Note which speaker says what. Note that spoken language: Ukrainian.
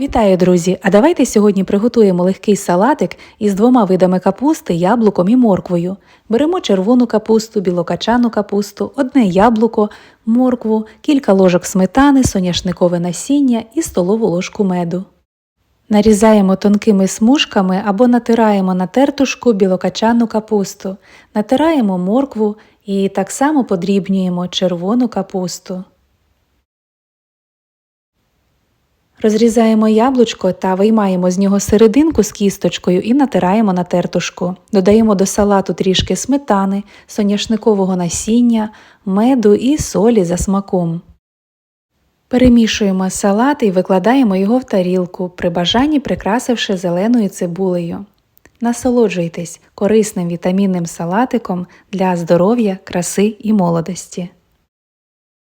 Speaker 1: Вітаю, друзі! А давайте сьогодні приготуємо легкий салатик із двома видами капусти, яблуком і морквою. Беремо червону капусту, білокачану капусту, одне яблуко, моркву, кілька ложок сметани, соняшникове насіння і столову ложку меду. Нарізаємо тонкими смужками або натираємо на тертушку білокачану капусту, натираємо моркву і так само подрібнюємо червону капусту. Розрізаємо яблучко та виймаємо з нього серединку з кісточкою і натираємо на тертушку. Додаємо до салату трішки сметани, соняшникового насіння, меду і солі за смаком. Перемішуємо салат і викладаємо його в тарілку, при бажанні прикрасивши зеленою цибулею. Насолоджуйтесь корисним вітамінним салатиком для здоров'я, краси і молодості.